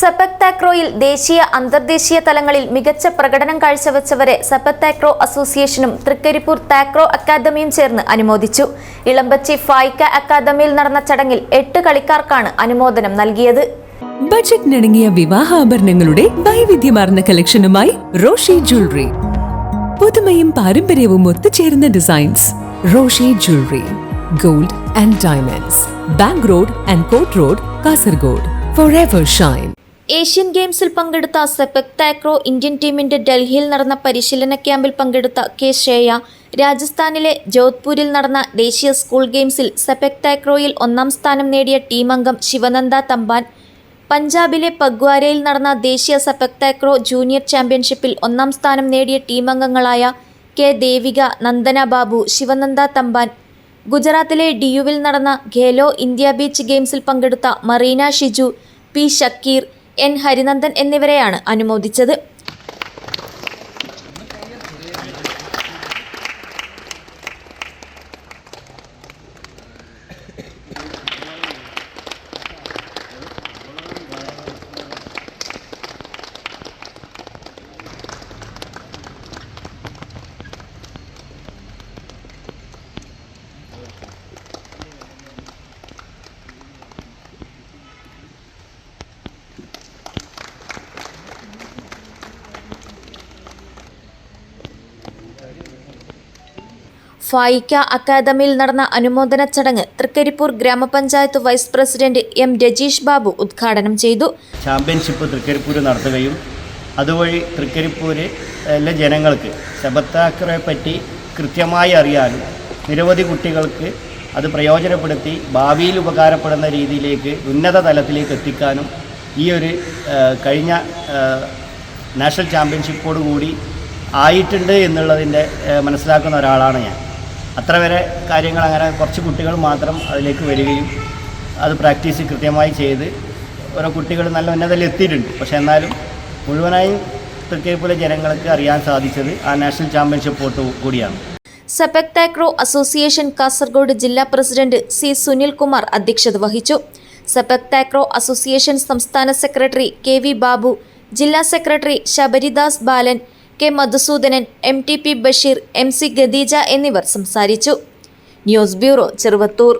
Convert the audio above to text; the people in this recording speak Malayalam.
സെപക് താക്രോയിൽ ദേശീയ അന്തർദേശീയ തലങ്ങളിൽ മികച്ച പ്രകടനം കാഴ്ചവെച്ചവരെ സെപക് താക്രോ അസോസിയേഷനും തൃക്കരിപ്പൂർ താക്രോ അക്കാദമിയും ചേർന്ന് അനുമോദിച്ചു. ഇളമ്പച്ചി ഫായിക്ക അക്കാദമിയിൽ നടന്ന ചടങ്ങിൽ എട്ട് കളിക്കാർക്കാണ് അനുമോദനം നൽകിയത്. ബജറ്റിനിണങ്ങിയ വിവാഹാഭരണങ്ങളുടെ വൈവിധ്യമാർന്ന കളക്ഷനുമായി റോഷി ജ്വല്ലറി. പുതുമയും പാരമ്പര്യവും ഒത്തുചേരുന്ന designs. Roshi jewellery gold and diamonds. Bank road and court road Kasaragod. Forever shine Asian ഗെയിംസിൽ പങ്കെടുത്ത സെപക് താക്രോ ഇന്ത്യൻ ടീമിന്റെ ഡൽഹിയിൽ നടന്ന പരിശീലന ക്യാമ്പിൽ പങ്കെടുത്ത കെ ശ്രേയ രാജസ്ഥാനിലെ ജോധ്പൂരിൽ നടന്ന ദേശീയ സ്കൂൾ ഗെയിംസിൽ സെപക് താക്രോയിൽ ഒന്നാം സ്ഥാനം നേടിയ ടീം അംഗം ശിവനന്ദ തമ്പാൻ പഞ്ചാബിലെ പഗ്വാരയിൽ നടന്ന ദേശീയ സെപക് താക്രോ ജൂനിയർ ചാമ്പ്യൻഷിപ്പിൽ ഒന്നാം സ്ഥാനം നേടിയ ടീം അംഗങ്ങളായ കെ ദേവിക നന്ദന ബാബു ശിവനന്ദ തമ്പാൻ ഗുജറാത്തിലെ ഡിയുവിൽ നടന്ന ഖേലോ ഇന്ത്യ ബീച്ച് ഗെയിംസിൽ പങ്കെടുത്ത മറീന ഷിജു പി ഷക്കീർ എൻ ഹരിനന്ദൻ എന്നിവരെയാണ് അനുമോദിച്ചത് ഫായിക്ക അക്കാദമിയിൽ നടന്ന അനുമോദന ചടങ്ങ് തൃക്കരിപ്പൂർ ഗ്രാമപഞ്ചായത്ത് vice president M Rajeesh Babu ഉദ്ഘാടനം ചെയ്തു. ചാമ്പ്യൻഷിപ്പ് തൃക്കരിപ്പൂർ നടത്തുകയും അതുവഴി തൃക്കരിപ്പൂരിലെ ജനങ്ങൾക്ക് ശബത്താക്കറെ പറ്റി കൃത്യമായി അറിയാനും നിരവധി കുട്ടികൾക്ക് അത് പ്രയോജനപ്പെടുത്തി ഭാവിയിൽ ഉപകാരപ്പെടുന്ന രീതിയിലേക്ക് ഉന്നത തലത്തിലേക്ക് എത്തിക്കാനും ഈ ഒരു കഴിഞ്ഞ നാഷണൽ ചാമ്പ്യൻഷിപ്പോടുകൂടി ആയിട്ടുണ്ട് എന്നുള്ളതിന്റെ മനസ്സിലാക്കുന്ന ഒരാളാണ് ഞാൻ. അത്ര വരെ കാര്യങ്ങൾ അങ്ങനെ കുറച്ച് കുട്ടികൾ മാത്രം അതിലേക്ക് വരികയും അത് പ്രാക്ടീസ് കൃത്യമായി ചെയ്ത് ഓരോ കുട്ടികൾ നല്ല ഉന്നതയിൽ എത്തിയിട്ടുണ്ട്. പക്ഷേ എന്നാലും മുഴുവനായും പോലെ ജനങ്ങൾക്ക് അറിയാൻ സാധിച്ചത് ആ നാഷണൽ ചാമ്പ്യൻഷിപ്പോട്ട് കൂടിയാണ്. സെപക് അസോസിയേഷൻ കാസർഗോഡ് ജില്ലാ പ്രസിഡന്റ് സി സുനിൽ കുമാർ അധ്യക്ഷത വഹിച്ചു. സെപക് അസോസിയേഷൻ സംസ്ഥാന സെക്രട്ടറി കെ വി ബാബു ജില്ലാ secretary Sabaridas Balan K Madhusoodanan M T P Basheer M C Khadeeja എന്നിവർ സംസാരിച്ചു. News bureau Cheruvathur.